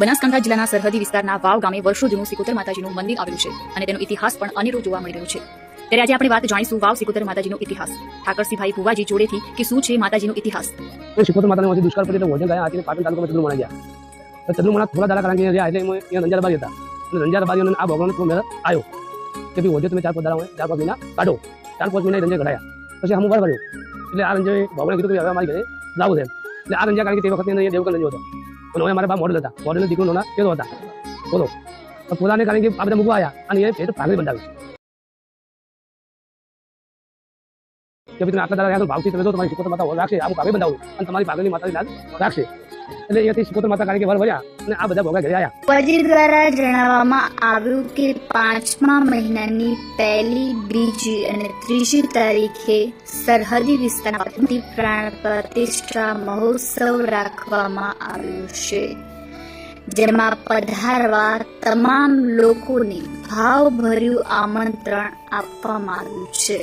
બનાસકાંઠા જિલ્લાના સરહદી વિસ્તારના વાવ ગામે વર્ષો જૂનું સિકોતર માતાજીનું મંદિર આવેલું છે અને તેનો ઇતિહાસ પણ અનેરો જોવા મળી રહ્યો છે. ત્યારે આજે આપણે વાત જાણીશું વાવ સિકોતર માતાજીનો ઇતિહાસ. ઠાકરસિંહભાઈ ભુવાજી જોડેથી કે શું છે માતાજીનો ઇતિહાસ? તો શિકોતર માતાને દુષ્કાળ પડી તો ભોજન ગયા આથી પાટણ તાલુકામાં ચંદ્રમણા ગયા. ચંદ્રુ ચંદ્રમણા થોડા દાડા કારણ કે રહ્યા એટલે અહીંયા રંજારબારી હતા. અને રંજારબારી આ ભગવાન મેળ આવ્યો. કે ભાઈ વજન તમે ચાર પાંચ દાડા ચાર પાંચ મહિના કાઢો. ચાર પાંચ મહિના રંજે ઘડાયા પછી હમ વાર કર્યો એટલે આ રંજે ભગવાને કીધું કે હવે અમારી ઘરે લાવું છે એટલે આ રંજા કારણ કે તે વખતે દેવકર રંજો હતો. અને મારા બા મોડલ હતા. મોડલ દીકરો નોના કેતો હતા. બોલો પોતાને કારણ કે આ બધા મૂકવા આવ્યા અને એ પેટ ભાગરી બંધાવી કે ભાઈ તમે આટલા દાદા ભાવથી તમે જો તમારી શિકોતર માતા રાખશે અમુક ભાગે બંધાવું અને તમારી ભાગલી માતાની લાજ રાખશે એટલે અહીંયાથી શિકોતર માતા કારણ કે વર ભર્યા અને આ બધા ભોગા ઘરે આવ્યા વજીર દ્વારા જણાવવામાં આવ્યું કે પાંચમા મહિનાની પહેલી બીજી અને ત્રીજી તારીખે સરહદી વિસ્તારમાં પત્ની પ્રાણ પ્રતિષ્ઠા મહોત્સવ રાખવામાં આવ્યો છે, જેમાં પધારવા તમામ લોકોને ભાવભર્યું આમંત્રણ આપવામાં આવ્યું છે.